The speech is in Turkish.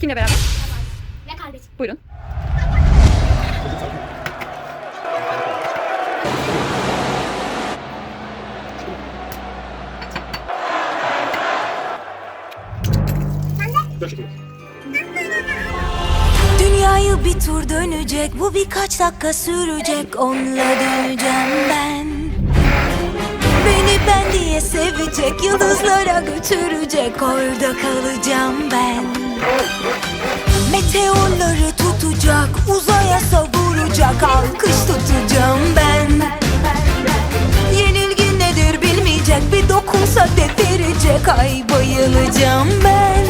Kimle beraber? Ve kardeşim. Buyurun. Dünyayı bir tur dönecek Bu birkaç dakika sürecek Onunla döneceğim ben Beni ben diye sevecek Yıldızlara götürecek Orada kalacağım ben tutacağım ben. Yenilgi nedir bilmeyecek Bir dokunsa devirecek Ay bayılacağım ben